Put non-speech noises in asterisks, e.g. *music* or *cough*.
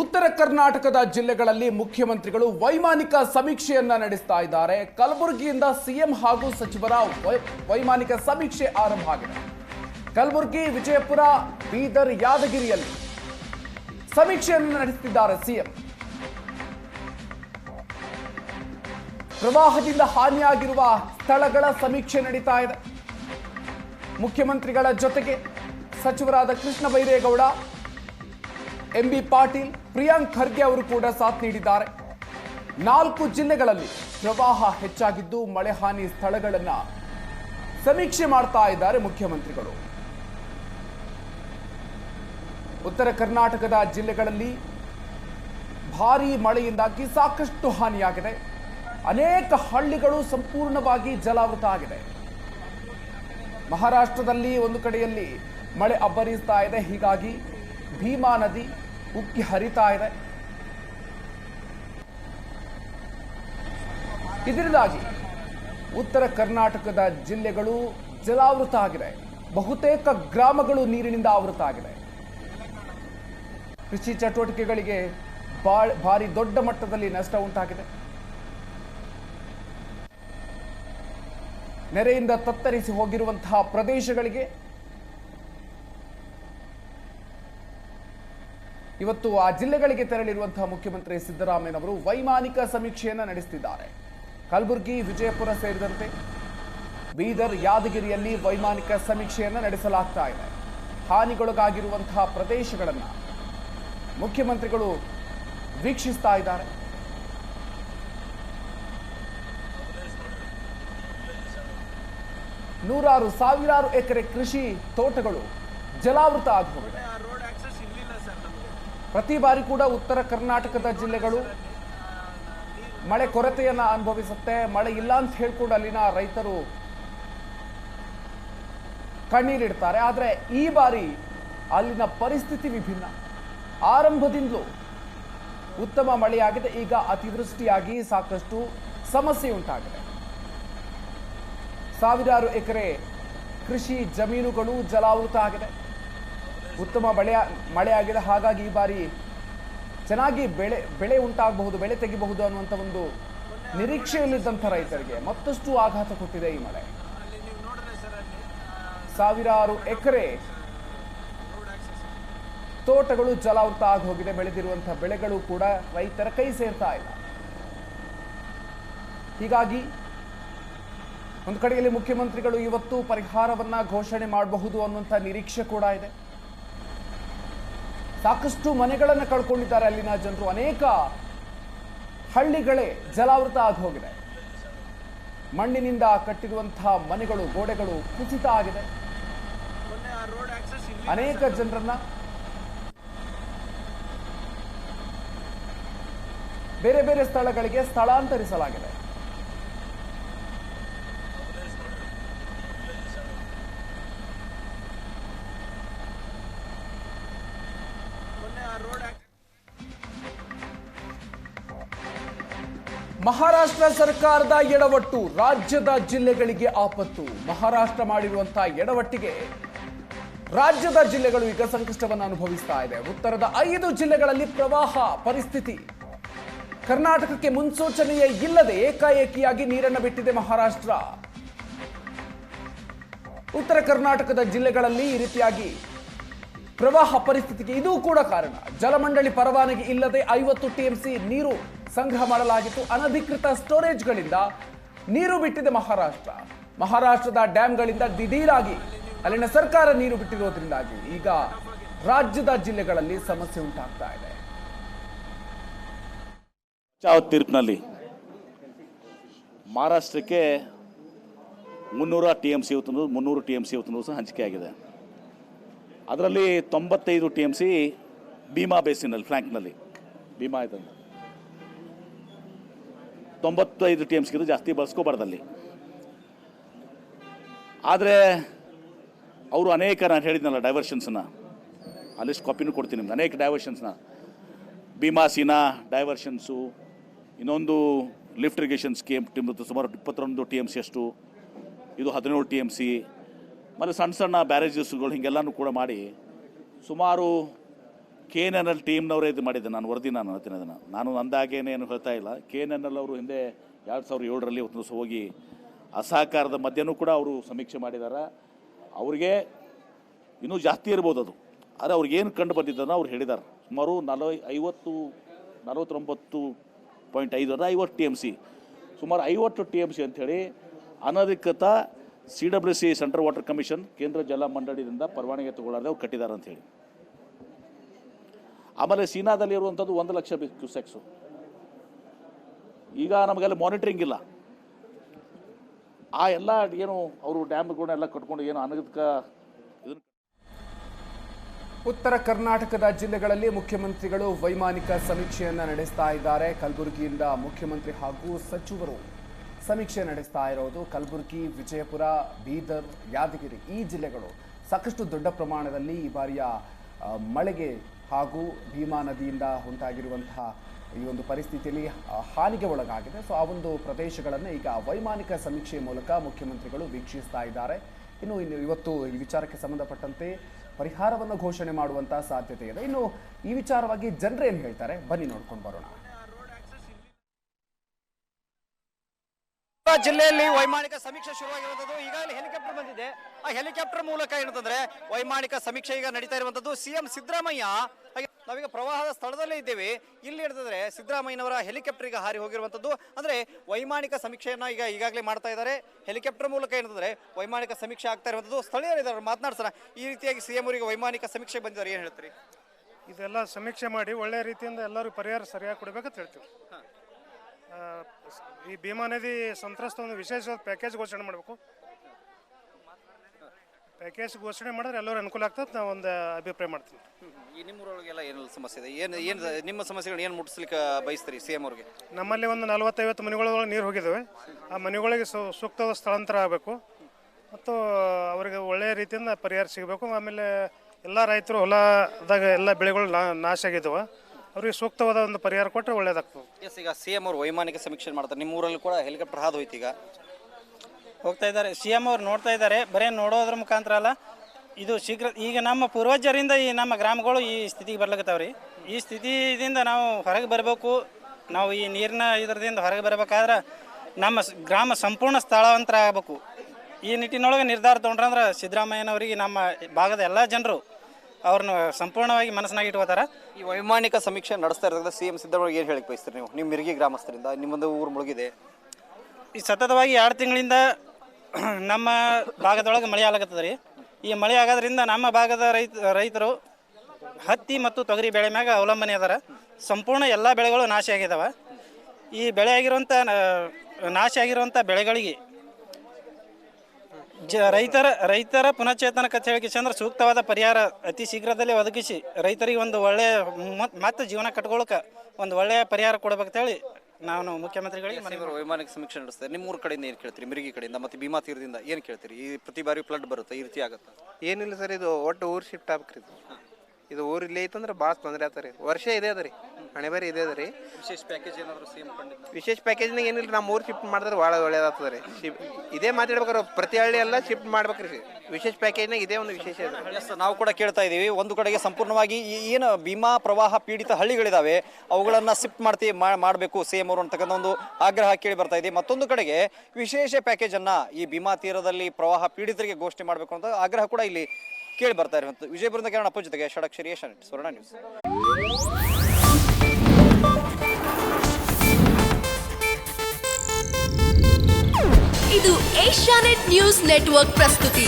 ಉತ್ತರ ಕರ್ನಾಟಕದ ಜಿಲ್ಲೆಗಳಲ್ಲಿ ಮುಖ್ಯಮಂತ್ರಿಗಳು ವೈಮಾನಿಕ ಸಮೀಕ್ಷೆಯನ್ನ ನಡೆಸ್ತಾ ಇದ್ದಾರೆ. ಕಲಬುರಗಿಯಿಂದ ಸಿಎಂ ಹಾಗೂ ಸಚಿವರ ವೈಮಾನಿಕ ಸಮೀಕ್ಷೆ ಆರಂಭ ಆಗಿದೆ. ಕಲಬುರಗಿ, ವಿಜಯಪುರ, ಬೀದರ್, ಯಾದಗಿರಿಯಲ್ಲಿ ಸಮೀಕ್ಷೆಯನ್ನು ನಡೆಸುತ್ತಿದ್ದಾರೆ ಸಿಎಂ. ಪ್ರವಾಹದಿಂದ ಹಾನಿಯಾಗಿರುವ ಸ್ಥಳಗಳ ಸಮೀಕ್ಷೆ ನಡೀತಾ ಇದೆ. ಮುಖ್ಯಮಂತ್ರಿಗಳ ಜೊತೆಗೆ ಸಚಿವರಾದ ಕೃಷ್ಣ ಬೈರೇಗೌಡ ಎಂ ಬಿ ಪಾಟೀಲ್, ಪ್ರಿಯಾಂಕ್ ಖರ್ಗೆ ಅವರು ಕೂಡ ಸಾಥ್ ನೀಡಿದ್ದಾರೆ. ನಾಲ್ಕು ಜಿಲ್ಲೆಗಳಲ್ಲಿ ಪ್ರವಾಹ ಹೆಚ್ಚಾಗಿದ್ದು ಮಳೆ ಹಾನಿ ಸ್ಥಳಗಳನ್ನ ಸಮೀಕ್ಷೆ ಮಾಡ್ತಾ ಇದ್ದಾರೆ ಮುಖ್ಯಮಂತ್ರಿಗಳು. ಉತ್ತರ ಕರ್ನಾಟಕದ ಜಿಲ್ಲೆಗಳಲ್ಲಿ ಭಾರೀ ಮಳೆಯಿಂದಾಗಿ ಸಾಕಷ್ಟು ಹಾನಿಯಾಗಿದೆ. ಅನೇಕ ಹಳ್ಳಿಗಳು ಸಂಪೂರ್ಣವಾಗಿ ಜಲಾವೃತ ಆಗಿದೆ. ಮಹಾರಾಷ್ಟ್ರದಲ್ಲಿ ಒಂದು ಕಡೆಯಲ್ಲಿ ಮಳೆ ಅಬ್ಬರಿಸ್ತಾ ಇದೆ. ಹೀಗಾಗಿ ಭೀಮಾ ನದಿ ಉಕ್ಕಿ ಹರಿತಾ ಇದೆ. ಇದರಿಂದಾಗಿ ಉತ್ತರ ಕರ್ನಾಟಕದ ಜಿಲ್ಲೆಗಳು ಜಲಾವೃತ ಆಗಿದೆ. ಬಹುತೇಕ ಗ್ರಾಮಗಳು ನೀರಿನಿಂದ ಆವೃತ ಆಗಿದೆ. ಕೃಷಿ ಚಟುವಟಿಕೆಗಳಿಗೆ ಭಾರಿ ದೊಡ್ಡ ಮಟ್ಟದಲ್ಲಿ ನಷ್ಟ ಉಂಟಾಗಿದೆ. ನೆರೆಯಿಂದ ತತ್ತರಿಸಿ ಹೋಗಿರುವಂತಹ ಪ್ರದೇಶಗಳಿಗೆ ಇವತ್ತು ಆ ಜಿಲ್ಲೆಗಳಿಗೆ ತೆರಳಿರುವಂತಹ ಮುಖ್ಯಮಂತ್ರಿ ಸಿದ್ದರಾಮಯ್ಯನವರು ವೈಮಾನಿಕ ಸಮೀಕ್ಷೆಯನ್ನ ನಡೆಸುತ್ತಿದ್ದಾರೆ ಕಲಬುರಗಿ, ವಿಜಯಪುರ ಸೇರಿದಂತೆ ಬೀದರ್, ಯಾದಗಿರಿಯಲ್ಲಿ ವೈಮಾನಿಕ ಸಮೀಕ್ಷೆಯನ್ನ ನಡೆಸಲಾಗ್ತಾ ಇದೆ. ಹಾನಿಗೊಳಗಾಗಿರುವಂತಹ ಪ್ರದೇಶಗಳನ್ನು ಮುಖ್ಯಮಂತ್ರಿಗಳು ವೀಕ್ಷಿಸ್ತಾ ಇದ್ದಾರೆ. ನೂರಾರು ಸಾವಿರಾರು ಎಕರೆ ಕೃಷಿ ತೋಟಗಳು ಜಲಾವೃತ ಆಗಿ ರೋಡ್ ಆಕ್ಸೆಸ್ ಇರಲಿಲ್ಲ ಸರ್ ನಮಗೆ ಪ್ರತಿ ಬಾರಿ ಕೂಡ ಉತ್ತರ ಕರ್ನಾಟಕದ ಜಿಲ್ಲೆಗಳು ಮಳೆ ಕೊರತೆಯನ್ನು ಅನುಭವಿಸುತ್ತೆ, ಮಳೆ ಇಲ್ಲ ಅಂತ ಹೇಳ್ಕೊಂಡು ಅಲ್ಲಿನ ರೈತರು ಕಣ್ಣೀರಿಡ್ತಾರೆ ಆದರೆ ಈ ಬಾರಿ ಅಲ್ಲಿನ ಪರಿಸ್ಥಿತಿ ವಿಭಿನ್ನ. ಆರಂಭದಿಂದಲೂ ಉತ್ತಮ ಮಳೆಯಾಗಿದೆ, ಈಗ ಅತಿವೃಷ್ಟಿಯಾಗಿ ಸಾಕಷ್ಟು ಸಮಸ್ಯೆ ಉಂಟಾಗಿದೆ. ಸಾವಿರಾರು ಎಕರೆ ಕೃಷಿ ಜಮೀನುಗಳು ಜಲಾವೃತ ಆಗಿದೆ. ಉತ್ತಮ ಬೆಳೆ ಮಳೆಯಾಗಿದೆ ಹಾಗಾಗಿ ಈ ಬಾರಿ ಚೆನ್ನಾಗಿ ಬೆಳೆ ಬೆಳೆ ಉಂಟಾಗಬಹುದು, ಬೆಳೆ ತೆಗಿಬಹುದು ಅನ್ನುವಂಥ ಒಂದು ನಿರೀಕ್ಷೆಯಲ್ಲಿದ್ದಂಥ ರೈತರಿಗೆ ಮತ್ತಷ್ಟು ಆಘಾತ ಕೊಟ್ಟಿದೆ ಈ ಮಳೆ. ಸಾವಿರಾರು ಎಕರೆ ತೋಟಗಳು ಜಲಾವೃತ ಆಗಿ ಹೋಗಿದೆ ಬೆಳೆದಿರುವಂತಹ ಬೆಳೆಗಳು ಕೂಡ ರೈತರ ಕೈ ಸೇರ್ತಾ ಇಲ್ಲ. ಹೀಗಾಗಿ ಒಂದು ಕಡೆಯಲ್ಲಿ ಮುಖ್ಯಮಂತ್ರಿಗಳು ಇವತ್ತು ಪರಿಹಾರವನ್ನ ಘೋಷಣೆ ಮಾಡಬಹುದು ಅನ್ನುವಂಥ ನಿರೀಕ್ಷೆ ಕೂಡ ಇದೆ. ಸಾಕಷ್ಟು ಮನೆಗಳನ್ನು ಕಳ್ಕೊಂಡಿದ್ದಾರೆ ಅಲ್ಲಿನ ಜನರು. ಅನೇಕ ಹಳ್ಳಿಗಳೇ ಜಲಾವೃತ ಆಗಿ ಹೋಗಿದೆ. ಮಣ್ಣಿನಿಂದ ಕಟ್ಟಿರುವಂತಹ ಮನೆಗಳು, ಗೋಡೆಗಳು ಕುಸಿತ ಆಗಿದೆ. ಅನೇಕ ಜನರನ್ನ ಬೇರೆ ಬೇರೆ ಸ್ಥಳಗಳಿಗೆ ಸ್ಥಳಾಂತರಿಸಲಾಗಿದೆ. ಮಹಾರಾಷ್ಟ್ರ ಸರ್ಕಾರದ ಎಡವಟ್ಟು ರಾಜ್ಯದ ಜಿಲ್ಲೆಗಳಿಗೆ ಆಪತ್ತು. ಮಹಾರಾಷ್ಟ್ರ ಮಾಡಿರುವಂತಹ ಎಡವಟ್ಟಿಗೆ ರಾಜ್ಯದ ಜಿಲ್ಲೆಗಳು ಈಗ ಸಂಕಷ್ಟವನ್ನು ಅನುಭವಿಸ್ತಾ ಇದೆ. ಉತ್ತರದ ಐದು ಜಿಲ್ಲೆಗಳಲ್ಲಿ ಪ್ರವಾಹ ಪರಿಸ್ಥಿತಿ. ಕರ್ನಾಟಕಕ್ಕೆ ಮುನ್ಸೂಚನೆಯೇ ಇಲ್ಲದೆ ಏಕಾಏಕಿಯಾಗಿ ನೀರನ್ನು ಬಿಟ್ಟಿದೆ ಮಹಾರಾಷ್ಟ್ರ. ಉತ್ತರ ಕರ್ನಾಟಕದ ಜಿಲ್ಲೆಗಳಲ್ಲಿ ಈ ರೀತಿಯಾಗಿ ಪ್ರವಾಹ ಪರಿಸ್ಥಿತಿಗೆ ಇದೂ ಕೂಡ ಕಾರಣ. ಜಲಮಂಡಳಿ ಪರವಾನಗಿ ಇಲ್ಲದೆ ಐವತ್ತು ಟಿಎಂಸಿ ನೀರು ಸಂಗ್ರಹ ಮಾಡಲಾಗಿತ್ತು ಅನಧಿಕೃತ ಸ್ಟೋರೇಜ್ಗಳಿಂದ ನೀರು ಬಿಟ್ಟಿದೆ ಮಹಾರಾಷ್ಟ್ರ. ಮಹಾರಾಷ್ಟ್ರದ ಡ್ಯಾಮ್ಗಳಿಂದ ದಿಢೀರಾಗಿ ಅಲ್ಲಿನ ಸರ್ಕಾರ ನೀರು ಬಿಟ್ಟಿರೋದ್ರಿಂದಾಗಿ ಈಗ ರಾಜ್ಯದ ಜಿಲ್ಲೆಗಳಲ್ಲಿ ಸಮಸ್ಯೆ ಉಂಟಾಗ್ತಾ ಇದೆ. ತೀರ್ಪಿನಲ್ಲಿ ಮಹಾರಾಷ್ಟ್ರಕ್ಕೆ ಮುನ್ನೂರ ಟಿ ಎಂ ಸಿ ಇವತ್ತು ಮುನ್ನೂರು ಟಿ ಎಂ ಸಿ ಇವತ್ತು ಸಹ ಹಂಚಿಕೆಯಾಗಿದೆ ಅದರಲ್ಲಿ ತೊಂಬತ್ತೈದು ಟಿ ಎಂ ಸಿ ಭೀಮಾ ಬೇಸಿನಲ್ಲಿ ಫ್ಲ್ಯಾಂಕ್ನಲ್ಲಿ ಭೀಮಾ ಆಯ್ತಂತ. ತೊಂಬತ್ತೈದು ಟಿ ಎಮ್ಸ್ಗಿಂತ ಜಾಸ್ತಿ ಬಳಸ್ಕೋಬಾರ್ದಲ್ಲಿ. ಆದರೆ ಅವರು ಅನೇಕ ನಾನು ಹೇಳಿದ್ನಲ್ಲ ಡೈವರ್ಷನ್ಸನ್ನು ಆ ಕಾಪಿನೂ ಕೊಡ್ತೀನಿ ನಿಮ್ಗೆ. ಅನೇಕ ಡೈವರ್ಷನ್ಸ್ನ. ಭೀಮಾಸಿನ ಡೈವರ್ಷನ್ಸು, ಇನ್ನೊಂದು ಲಿಫ್ಟ್ ಇರಿಗೇಷನ್ ಸ್ಕೀಮ್ ಟಿಮ್- ಸುಮಾರು ಇಪ್ಪತ್ತೊಂದು ಟಿ ಎಂ ಸಿ ಅಷ್ಟು ಇದು ಹದಿನೇಳು ಟಿ ಎಂ ಸಿ, ಮತ್ತು ಸಣ್ಣ ಸಣ್ಣ ಬ್ಯಾರೇಜಸ್ಗಳು ಹೀಗೆಲ್ಲನೂ ಕೂಡ ಮಾಡಿ ಸುಮಾರು ಕೆ ಎನ್ ಎನ್ ಎಲ್ ಟೀಮ್ನವರೇ ಇದು ಮಾಡಿದ್ದೆ ನಾನು ವರದಿ ನಾನು ಹೇಳ್ತೀನಿ ಅದನ್ನು ನಾನು ಅಂದಾಗೇನೆ ಏನು ಹೇಳ್ತಾ ಇಲ್ಲ. ಕೆ ಎನ್ ಎನ್ ಎಲ್ ಅವರು ಹಿಂದೆ ಎರಡು ಸಾವಿರದ ಏಳರಲ್ಲಿ ಒಂದು ದಿವಸ ಹೋಗಿ ಅಸಹಕಾರದ ಮಧ್ಯನೂ ಕೂಡ ಅವರು ಸಮೀಕ್ಷೆ ಮಾಡಿದ್ದಾರೆ ಅವ್ರಿಗೆ ಇನ್ನೂ ಜಾಸ್ತಿ ಇರ್ಬೋದು ಅದು. ಆದರೆ ಅವ್ರಿಗೆ ಏನು ಕಂಡು ಬಂದಿದ್ದನ್ನು ಅವ್ರು ಹೇಳಿದ್ದಾರೆ ಸುಮಾರು ನಲವ ಐವತ್ತು, ನಲವತ್ತೊಂಬತ್ತು ಪಾಯಿಂಟ್ ಐದು ಅಂದರೆ ಐವತ್ತು ಟಿ ಎಂ ಸಿ ಸುಮಾರು ಐವತ್ತು ಟಿ ಎಂ ಸಿ ಅಂಥೇಳಿ ಅನಧಿಕೃತ C W C central water commission ಕೇಂದ್ರ ಜಲ ಮಂಡಳಿಯಿಂದ ಪರವಾನಗಿ ತಗೊಳ್ಳಾರ್ದೆ ಅವ್ರು ಕಟ್ಟಿದ್ದಾರೆ ಅಂಥೇಳಿ ಆಮೇಲೆ ಚೀನಾದಲ್ಲಿ ಇರುವಂಥದ್ದು ಒಂದು ಲಕ್ಷ ಕ್ಯೂಸೆಕ್ಸು ಈಗ ನಮಗೆಲ್ಲ ಮಾನಿಟ್ರಿಂಗ್ ಇಲ್ಲ. ಆ ಎಲ್ಲ ಏನು ಅವರು ಡ್ಯಾಮ್ಗಳನ್ನೆಲ್ಲ ಕಟ್ಕೊಂಡು ಏನು ಅನಗತ್ಕ ಉತ್ತರ ಕರ್ನಾಟಕದ ಜಿಲ್ಲೆಗಳಲ್ಲಿ ಮುಖ್ಯಮಂತ್ರಿಗಳು ವೈಮಾನಿಕ ಸಮೀಕ್ಷೆಯನ್ನು ನಡೆಸ್ತಾ ಇದ್ದಾರೆ. ಕಲಬುರಗಿಯಿಂದ ಮುಖ್ಯಮಂತ್ರಿ ಹಾಗೂ ಸಚಿವರು ಸಮೀಕ್ಷೆ ನಡೆಸ್ತಾ ಇರೋದು. ಕಲಬುರಗಿ, ವಿಜಯಪುರ, ಬೀದರ್, ಯಾದಗಿರಿ ಈ ಜಿಲ್ಲೆಗಳು ಸಾಕಷ್ಟು ದೊಡ್ಡ ಪ್ರಮಾಣದಲ್ಲಿ ಈ ಬಾರಿಯ ಮಳೆಗೆ ಹಾಗೂ ಭೀಮಾ ನದಿಯಿಂದ ಉಂಟಾಗಿರುವಂತಹ ಈ ಒಂದು ಪರಿಸ್ಥಿತಿಯಲ್ಲಿ ಹಾನಿಗೆ ಒಳಗಾಗಿದೆ. ಸೊ ಆ ಒಂದು ಪ್ರದೇಶಗಳನ್ನು ಈಗ ವೈಮಾನಿಕ ಸಮೀಕ್ಷೆ ಮೂಲಕ ಮುಖ್ಯಮಂತ್ರಿಗಳು ವೀಕ್ಷಿಸ್ತಾ ಇದ್ದಾರೆ. ಇನ್ನು ಇನ್ನು ಇವತ್ತು ಈ ವಿಚಾರಕ್ಕೆ ಸಂಬಂಧಪಟ್ಟಂತೆ ಪರಿಹಾರವನ್ನು ಘೋಷಣೆ ಮಾಡುವಂತಹ ಸಾಧ್ಯತೆ ಇದೆ. ಇನ್ನು, ಈ ವಿಚಾರವಾಗಿ ಜನರೇನು ಹೇಳ್ತಾರೆ? ಬನ್ನಿ ನೋಡ್ಕೊಂಡು ಬರೋಣ. ಜಿಲ್ಲೆಯಲ್ಲಿ ವೈಮಾನಿಕ ಸಮೀಕ್ಷೆ ಶುರುವಾಗಿರುವಂತದ್ದು ಈಗಾಗಲೇ ಹೆಲಿಕಾಪ್ಟರ್ ಬಂದಿದೆ. ಆ ಹೆಲಿಕಾಪ್ಟರ್ ಮೂಲಕ ಏನಂತಂದ್ರೆ ವೈಮಾನಿಕ ಸಮೀಕ್ಷೆ ಈಗ ನಡೀತಾ ಇರುವಂತದ್ದು ಸಿಎಂ ಸಿದ್ದರಾಮಯ್ಯ ನಾವೀಗ ಪ್ರವಾಹದ ಸ್ಥಳದಲ್ಲೇ ಇದ್ದೇವೆ. ಇಲ್ಲಿ ಏನಂತಂದ್ರೆ ಸಿದ್ದರಾಮಯ್ಯನವರ ಹೆಲಿಕಾಪ್ಟರ್ ಈಗ ಹಾರಿ ಹೋಗಿರುವಂತದ್ದು ಅಂದ್ರೆ ವೈಮಾನಿಕ ಸಮೀಕ್ಷೆಯನ್ನ ಈಗ ಈಗಾಗಲೇ ಮಾಡ್ತಾ ಇದ್ದಾರೆ. ಹೆಲಿಕಾಪ್ಟರ್ ಮೂಲಕ ಏನಂತಂದ್ರೆ ವೈಮಾನಿಕ ಸಮೀಕ್ಷೆ ಆಗ್ತಾ ಇರುವಂತದ್ದು ಸ್ಥಳೀಯರಿದ್ದಾರೆ ಮಾತನಾಡ್ಸೋಣ. ಈ ರೀತಿಯಾಗಿ ಸಿಎಂ ಅವರಿಗೆ ವೈಮಾನಿಕ ಸಮೀಕ್ಷೆ ಬಂದಿದ್ದಾರೆ ಏನ್ ಹೇಳ್ತೀರಿ? ಇದೆಲ್ಲ ಸಮೀಕ್ಷೆ ಮಾಡಿ ಒಳ್ಳೆ ರೀತಿಯಿಂದ ಎಲ್ಲರೂ ಪರಿಹಾರ ಸರಿಯಾಗಿ ಕೊಡಬೇಕಂತ ಹೇಳ್ತೀವಿ. ಈ ಭೀಮಾ ನದಿ ಸಂತ್ರಸ್ತ ಒಂದು ವಿಶೇಷವಾದ ಪ್ಯಾಕೇಜ್ ಘೋಷಣೆ ಮಾಡಬೇಕು. ಪ್ಯಾಕೇಜ್ ಘೋಷಣೆ ಮಾಡಿದ್ರೆ ಎಲ್ಲರೂ ಅನುಕೂಲ ಆಗ್ತದೆ ನಾವು ಒಂದು ಅಭಿಪ್ರಾಯ ಮಾಡ್ತೀನಿ. ಈ ನಿಮ್ಮೂರೊಳಗೆಲ್ಲ ಏನೆಲ್ಲ ಸಮಸ್ಯೆ ಇದೆ? ಏನು ಏನು ನಿಮ್ಮ ಸಮಸ್ಯೆಗಳನ್ನ ಏನು ಮುಟ್ಟಿಸ್ಲಿಕ್ಕೆ ಬಯಸ್ತೀರಿ ಸಿಎಂ ಅವ್ರಿಗೆ? ನಮ್ಮಲ್ಲಿ ಒಂದು ನಲವತ್ತೈವತ್ತು ಮನೆಗಳೊಳಗೆ ನೀರು ಹೋಗಿದ್ದಾವೆ. ಆ ಮನೆಗಳಿಗೆ ಸು ಸೂಕ್ತವಾದ ಸ್ಥಳಾಂತರ ಆಗಬೇಕು. ಮತ್ತು ಅವರಿಗೆ ಒಳ್ಳೆಯ ರೀತಿಯಿಂದ ಪರಿಹಾರ ಸಿಗಬೇಕು. ಆಮೇಲೆ ಎಲ್ಲ ರೈತರು ಹೊಲದಾಗ ಎಲ್ಲ ಬೆಳೆಗಳು ನಾ- ನಾಶ ಆಗಿದ್ದಾವೆ. ಅವ್ರಿಗೆ ಸೂಕ್ತವಾದ ಒಂದು ಪರಿಹಾರ ಕೊಟ್ಟರೆ ಒಳ್ಳೇದಾಗ್ತದೆ. ಈಗ ಸಿ ಎಂ ಅವರು ವೈಮಾನಿಕ ಸಮೀಕ್ಷೆ ಮಾಡ್ತಾರೆ. ನಿಮ್ಮ ಊರಲ್ಲಿ ಕೂಡ ಹೆಲಿಕಾಪ್ಟರ್ ಹಾದು ಹೋಯ್ತು ಈಗ. ಹೋಗ್ತಾ ಇದ್ದಾರೆ. ಸಿ ಎಂ ಅವ್ರು ನೋಡ್ತಾ ಇದ್ದಾರೆ. ಬರೀ ನೋಡೋದ್ರ ಮುಖಾಂತರ ಅಲ್ಲ, ಇದು ಶೀಘ್ರ ಈಗ ನಮ್ಮ ಪೂರ್ವಜರಿಂದ ಈ ನಮ್ಮ ಗ್ರಾಮಗಳು ಈ ಸ್ಥಿತಿಗೆ ಬರ್ಲಿಕತ್ತಾವ್ರಿ. ಈ ಸ್ಥಿತಿಯಿಂದ ನಾವು ಹೊರಗೆ ಬರಬೇಕು. ನಾವು ಈ ನೀರಿನ ಇದರದಿಂದ ಹೊರಗೆ ಬರಬೇಕಾದ್ರೆ ನಮ್ಮ ಗ್ರಾಮ ಸಂಪೂರ್ಣ ಸ್ಥಳಾಂತರ ಆಗಬೇಕು. ಈ ನಿಟ್ಟಿನೊಳಗೆ ನಿರ್ಧಾರ ತೊಗೊಂಡ್ರಂದ್ರೆ ಸಿದ್ದರಾಮಯ್ಯನವರಿಗೆ ನಮ್ಮ ಭಾಗದ ಎಲ್ಲ ಜನರು ಅವ್ರನ್ನ ಸಂಪೂರ್ಣವಾಗಿ ಮನಸ್ಸಿನಾಗಿ ಇಟ್ಕೋತಾರ. ಈ ವೈಮಾನಿಕ ಸಮೀಕ್ಷೆ ನಡೆಸ್ತಾ ಇರೋದ್ರಿಂದ ಸಿ ಎಂ ಸಿದ್ದರಾಮಯ್ಯ ಏನು ಹೇಳಕ್ಕೆ ಬಯಸ್ತೀರಿ ನೀವು? ನಿಮ್ಮ ಮಿರ್ಗಿ ಗ್ರಾಮಸ್ಥರಿಂದ ನಿಮ್ಮೊಂದು ಊರು ಮುಳುಗಿದೆ. ಈ ಸತತವಾಗಿ ಎರಡು ತಿಂಗಳಿಂದ *clears throat* ನಮ್ಮ ಭಾಗದೊಳಗೆ ಮಳೆ ಆಗತ್ತದ ರೀ. ಈ ಮಳೆ ಆಗೋದ್ರಿಂದ ನಮ್ಮ ಭಾಗದ ರೈತ ರೈತರು ಹತ್ತಿ ಮತ್ತು ತೊಗರಿ ಬೆಳೆ ಮ್ಯಾಗ ಅವಲಂಬನೆ ಅದಾರ. ಸಂಪೂರ್ಣ ಎಲ್ಲ ಬೆಳೆಗಳು ನಾಶ ಆಗಿದ್ದಾವೆ ಈ ಬೆಳೆ ಆಗಿರುವಂಥ ನಾಶ ಆಗಿರುವಂಥ ಬೆಳೆಗಳಿಗೆ ಜ ರೈತರ ರೈತರ ಪುನಶ್ಚೇತನ ಕಥೆ ಹೇಳಿಕೆಸಂದ್ರೆ ಸೂಕ್ತವಾದ ಪರಿಹಾರ ಅತಿ ಶೀಘ್ರದಲ್ಲೇ ಒದಗಿಸಿ ರೈತರಿಗೆ ಒಂದು ಒಳ್ಳೆಯ ಮತ್- ಮತ್ತೆ ಜೀವನ ಕಟ್ಕೊಳ್ಳೋಕೆ ಒಂದು ಒಳ್ಳೆಯ ಪರಿಹಾರ ಕೊಡ್ಬೇಕಂತೇಳಿ ನಾನು ಮುಖ್ಯಮಂತ್ರಿಗಳಿಗೆ ಮನೆಯವರು ವೈಮಾನಿಕ ಸಮೀಕ್ಷೆ ನಡೆಸ್ತಾರೆ. ನಿಮ್ಮ ಊರ ಕಡೆಯಿಂದ ಏನು ಕೇಳ್ತೀರಿ? ಮಿರ್ಗಿ ಕಡೆಯಿಂದ ಮತ್ತು ಭೀಮಾ ತೀರದಿಂದ ಏನು ಕೇಳ್ತೀರಿ? ಈ ಪ್ರತಿ ಬಾರಿ ಫ್ಲಡ್ ಬರುತ್ತೆ? ಈ ರೀತಿ ಆಗುತ್ತೆ? ಏನಿಲ್ಲ ಸರ್ ಇದು ಒಟ್ಟು ಊರು ಶಿಫ್ಟ್ ಆಗ್ಬೇಕ್ರಿ ಇದು ಇದು ಊರು ಇಲ್ಲೇ ಐತಂದ್ರೆ ಭಾಳ ತೊಂದರೆ ಆತ ರೀ. ವರ್ಷ ಇದೆ ಅದ ರೀ. ಹಣೆ ಬೇರೆ ಇದೆ ಅದ ರೀ. ವಿಶೇಷ ಪ್ಯಾಕೇಜ್ ಏನಾದರೂ ಸಿಎಂ ವಿಶೇಷ ಪ್ಯಾಕೇಜ್ನಾಗ ಏನಿಲ್ಲ ನಮ್ಮ ಊರು ಶಿಫ್ಟ್ ಮಾಡಿದ್ರೆ ಭಾಳ ಒಳ್ಳೇದಾಗ್ತದೆ ರೀ. ಇದೇ ಮಾತಾಡ್ಬೇಕಾರೆ ಪ್ರತಿ ಹಳ್ಳಿ ಎಲ್ಲ ಶಿಫ್ಟ್ ಮಾಡ್ಬೇಕ್ರಿ ವಿಶೇಷ ಪ್ಯಾಕೇಜ್ನಾಗ ಇದೇ ಒಂದು ವಿಶೇಷ ಇದೆ. ಎಸ್ ನಾವು ಕೂಡ ಕೇಳ್ತಾ ಇದ್ದೀವಿ ಒಂದು ಕಡೆಗೆ ಸಂಪೂರ್ಣವಾಗಿ ಈ ಏನು ಭೀಮಾ ಪ್ರವಾಹ ಪೀಡಿತ ಹಳ್ಳಿಗಳಿದಾವೆ ಅವುಗಳನ್ನು ಶಿಫ್ಟ್ ಮಾಡ್ತಿ ಮಾಡಬೇಕು ಸೇಮ್ ಅವರು ಅಂತಕ್ಕಂಥ ಒಂದು ಆಗ್ರಹ ಕೇಳಿ ಬರ್ತಾ ಇದೆ. ಮತ್ತೊಂದು ಕಡೆಗೆ ವಿಶೇಷ ಪ್ಯಾಕೇಜ್ ಅನ್ನ ಈ ಭೀಮಾ ತೀರದಲ್ಲಿ ಪ್ರವಾಹ ಪೀಡಿತರಿಗೆ ಘೋಷಣೆ ಮಾಡಬೇಕು ಅಂತ ಆಗ್ರಹ ಕೂಡ ಇಲ್ಲಿ ಕೇಳಿ ಬರ್ತಾ ಇರುವಂತ ವಿಜಯಪುರದ ಕಿರಣ, ಅಪ್ಪ ಜೊತೆಗೆ ಷಡಕ್ಷರಿ ಏಷ್ಯಾನೆಟ್ ಸ್ವರ್ಣ ನ್ಯೂಸ್ ಇದು ಏಷ್ಯಾನೆಟ್ ನ್ಯೂಸ್ ನೆಟ್ವರ್ಕ್ ಪ್ರಸ್ತುತಿ.